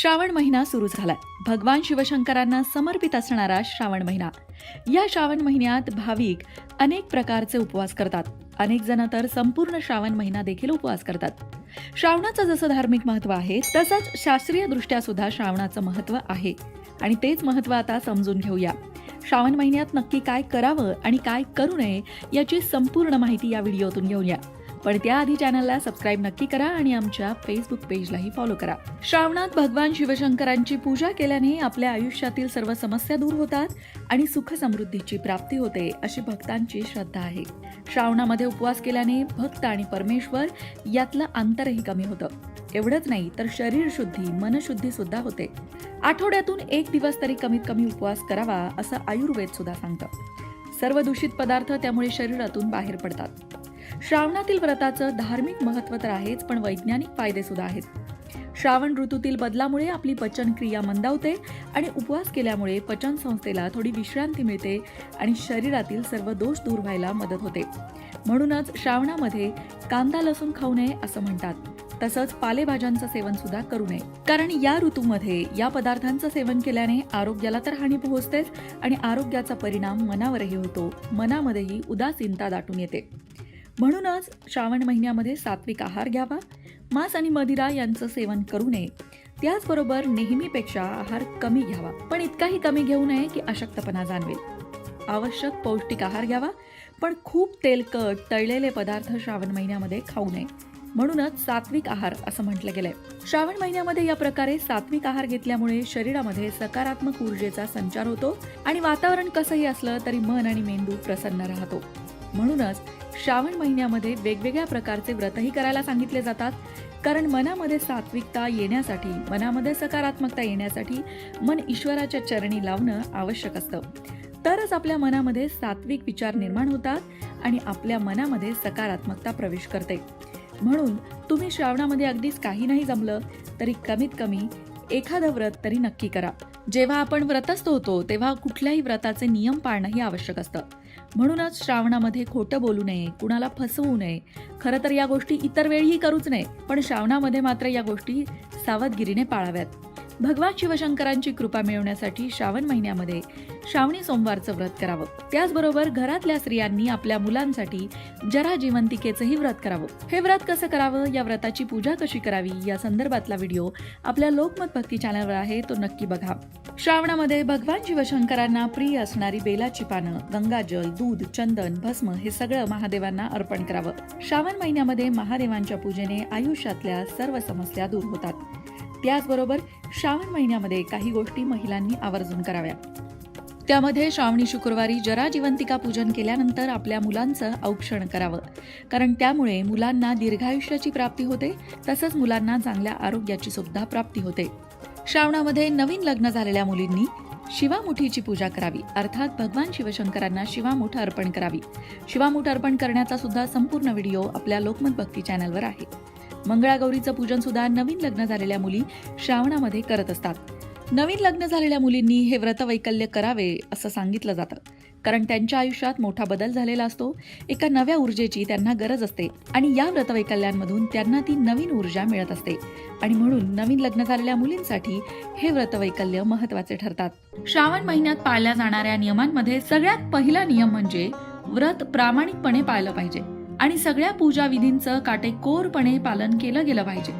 श्रावण महिना सुरू झालाय. भगवान शिवशंकरांना समर्पित असणारा श्रावण महिना. या श्रावण महिन्यात भाविक अनेक प्रकारचे उपवास करतात. अनेक जण तर संपूर्ण श्रावण महिना देखील उपवास करतात. श्रावणाचं जसं धार्मिक महत्त्व आहे तसंच शास्त्रीय दृष्ट्या सुद्धा श्रावणाचं महत्त्व आहे. आणि तेच महत्त्व आता समजून घेऊया. श्रावण महिन्यात नक्की काय करावं आणि काय करू नये याची संपूर्ण माहिती या व्हिडिओतून घेऊया. पण त्याआधी चॅनलला सबस्क्राईब नक्की करा आणि आमच्या फेसबुक पेजलाही फॉलो करा. श्रावणात भगवान शिवशंकरांची पूजा केल्याने आपल्या आयुष्यातील सर्व समस्या दूर होतात आणि सुख समृद्धीची प्राप्ती होते अशी भक्तांची श्रद्धा आहे. श्रावणामध्ये उपवास केल्याने भक्त आणि परमेश्वर यातलं अंतरही कमी होतं. एवढंच नाही तर शरीर शुद्धी मनशुद्धी सुद्धा होते. आठवड्यातून एक दिवस तरी कमीत कमी उपवास करावा असं आयुर्वेद सुद्धा सांगतं. सर्व दूषित पदार्थ त्यामुळे शरीरातून बाहेर पडतात. श्रावणातील व्रताचं धार्मिक महत्त्व तर आहेच पण वैज्ञानिक फायदे सुद्धा आहेत. श्रावण ऋतूतील बदलामुळे आपली पचनक्रिया मंदावते आणि उपवास केल्यामुळे पचन संस्थेला थोडी विश्रांती मिळते आणि शरीरातील सर्व दोष दूर व्हायला मदत होते. म्हणूनच श्रावणामध्ये कांदा लसूण खाऊ नये असं म्हणतात. तसंच पालेभाज्यांचं सेवन सुद्धा करू नये. कारण या ऋतूमध्ये या पदार्थांचं सेवन केल्याने आरोग्याला तर हानी पोहोचतेच आणि आरोग्याचा परिणाम मनावरही होतो. मनामध्येही उदासीनता दाटून येते. म्हणूनच श्रावण महिन्यामध्ये सात्विक आहार घ्यावा. मांस आणि मदिरा यांचं सेवन करू नये. त्याचबरोबर नेहमीपेक्षा आहार कमी घ्यावा. पण इतकाही कमी घेऊ नये की अशक्तपणा जाणवेल. आवश्यक पौष्टिक आहार घ्यावा. पण खूप तेलकट तळलेले पदार्थ श्रावण महिन्यामध्ये खाऊ नये. म्हणूनच सात्विक आहार असं म्हटलं गेलंय. श्रावण महिन्यामध्ये या प्रकारे सात्विक आहार घेतल्यामुळे शरीरामध्ये सकारात्मक ऊर्जेचा संचार होतो आणि वातावरण कसंही असलं तरी मन आणि मेंदू प्रसन्न राहतो. म्हणूनच श्रावण महिन्यामध्ये वेगवेगळ्या प्रकारचे व्रतही करायला सांगितले जातात कारण मनामध्ये सात्विकता येण्यासाठी मनामध्ये सकारात्मकता येण्यासाठी मन ईश्वराच्या चरणी लावणं आवश्यक असतं. तरच आपल्या मनामध्ये सात्विक विचार निर्माण होतात आणि आपल्या मनामध्ये सकारात्मकता प्रवेश करते. म्हणून तुम्ही श्रावणामध्ये अगदीच काही नाही जमलं तरी कमीत कमी एखादं व्रत तरी नक्की करा. जेव्हा आपण व्रतस्थ होतो तेव्हा कुठल्याही व्रताचे नियम पाळणंही आवश्यक असतं. म्हणूनच श्रावणामध्ये खोटं बोलू नये कुणाला फसवू नये. खरं तर या गोष्टी इतर वेळीही करूच नये पण श्रावणामध्ये मात्र या गोष्टी सावधगिरीने पाळाव्यात. भगवान शिवशंकरांची कृपा मिळवण्यासाठी श्रावण महिन्यामध्ये श्रावणी सोमवारचं व्रत करावं. त्याचबरोबर घरातल्या स्त्रियांनी आपल्या मुलांसाठी जरा जिवंतिकेचंही व्रत करावं. हे व्रत कसं करावं? या व्रताची पूजा कशी करावी? या संदर्भातला व्हिडिओ आपल्या लोकमत भक्ती चॅनलवर आहे तो नक्की बघा. श्रावणामध्ये भगवान शिवशंकरांना प्रिय असणारी बेलाची पानं गंगाजल दूध चंदन भस्म हे सगळं महादेवांना अर्पण करावं. श्रावण महिन्यामध्ये महादेवांच्या पूजेने आयुष्यातल्या सर्व समस्या दूर होतात. त्याचबरोबर श्रावण महिन्यामध्ये काही गोष्टी महिलांनी आवर्जून कराव्या. त्यामध्ये श्रावणी शुक्रवारी जरा जिवंतिका पूजन केल्यानंतर आपल्या मुलांचं औक्षण करावं. कारण त्यामुळे मुलांना दीर्घायुष्याची प्राप्ती होते तसंच मुलांना चांगल्या आरोग्याची सुद्धा प्राप्ती होते. श्रावणामध्ये नवीन लग्न झालेल्या मुलींनी शिवामुठीची पूजा करावी. अर्थात भगवान शिवशंकरांना शिवामुठ अर्पण करावी. शिवामुठ अर्पण करण्याचा सुद्धा संपूर्ण व्हिडिओ आपल्या लोकमत भक्ती चॅनलवर आहे. मंगळागौरीचं पूजन सुद्धा नवीन लग्न झालेल्या मुली श्रावणामध्ये करत असतात. नवीन लग्न झालेल्या मुलींनी हे व्रतवैकल्य करावे असं सांगितलं जातं. कारण त्यांच्या आयुष्यात मोठा बदल झालेला असतो. एका नव्या ऊर्जेची त्यांना गरज असते आणि या व्रतवैकल्यांमधून त्यांना ती नवीन ऊर्जा मिळत असते. आणि म्हणून नवीन लग्न झालेल्या मुलींसाठी हे व्रतवैकल्य महत्त्वाचे ठरतात. श्रावण महिन्यात पाळल्या जाणाऱ्या नियमांमध्ये सगळ्यात पहिला नियम म्हणजे व्रत प्रामाणिकपणे पाळलं पाहिजे. आणि सगळ्या पूजा विधींचं काटेकोरपणे पालन केलं गेलं पाहिजे.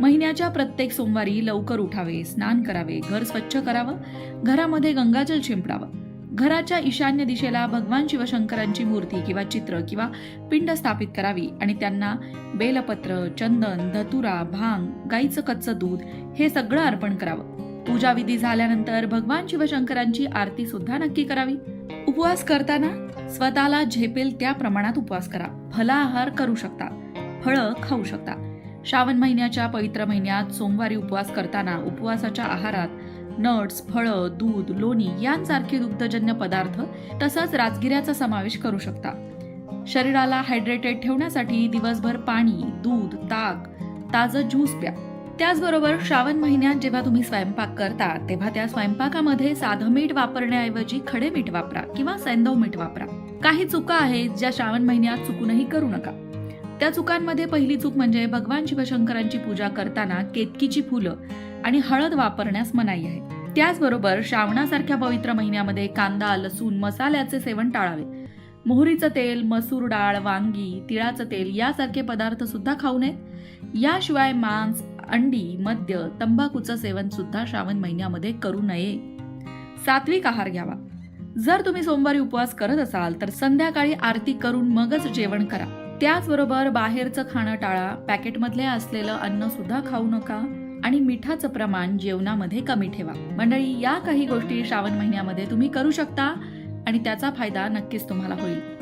महिन्याच्या प्रत्येक सोमवारी लवकर उठावे स्नान करावे घर स्वच्छ करावं घरामध्ये गंगाजल शिंपडावं. घराच्या ईशान्य दिशेला भगवान शिवशंकरांची मूर्ती किंवा चित्र किंवा पिंड स्थापित करावी आणि त्यांना बेलपत्र चंदन धतुरा भांग गाईचं कच्चं दूध हे सगळं अर्पण करावं. पूजा विधी झाल्यानंतर भगवान शिवशंकरांची आरती सुद्धा नक्की करावी. उपवास करताना स्वतःला झेपेल त्या प्रमाणात उपवास करा. फलाहार करू शकता. फळं खाऊ शकता. श्रावण महिन्याच्या पवित्र महिन्यात सोमवारी उपवास करताना उपवासाच्या आहारात नट्स फळं दूध लोणी यांसारखे दुग्धजन्य पदार्थ तसंच राजगिऱ्याचा समावेश करू शकता. शरीराला हायड्रेटेड ठेवण्यासाठी दिवसभर पाणी दूध ताक ताजं ज्यूस प्या. त्याचबरोबर श्रावण महिन्यात जेव्हा तुम्ही स्वयंपाक करता तेव्हा त्या स्वयंपाकामध्ये साधं मीठ वापरण्याऐवजी खडे मीठ वापरा किंवा सैंदव मीठ वापरा. काही चुका आहेत ज्या श्रावण महिन्यात चुकूनही करू नका. त्या चुकांमध्ये पहिली चूक म्हणजे भगवान शिवशंकरांची पूजा करताना केतकीची फुलं आणि हळद वापरण्यास मनाई आहे. त्याचबरोबर श्रावणासारख्या पवित्र महिन्यामध्ये कांदा लसूण मसाल्याचे सेवन टाळावे. मोहरीचं तेल मसूर डाळ वांगी तिळाचं तेल यासारखे पदार्थ सुद्धा खाऊ नयेत याशिवाय मांस अंडी मद्य तंबाखूचं सेवन सुद्धा श्रावण महिन्यामध्ये करू नये. सात्विक आहार घ्यावा. जर तुम्ही सोमवारी उपवास करत असाल तर संध्याकाळी आरती करून मगच जेवण करा. त्याचबरोबर बाहेरचं खाणं टाळा पॅकेटमधले असलेलं अन्न सुद्धा खाऊ नका आणि मिठाचं प्रमाण जेवणामध्ये कमी ठेवा. मंडळी या काही गोष्टी श्रावण महिन्यामध्ये तुम्ही करू शकता आणि त्याचा फायदा नक्कीच तुम्हाला होईल.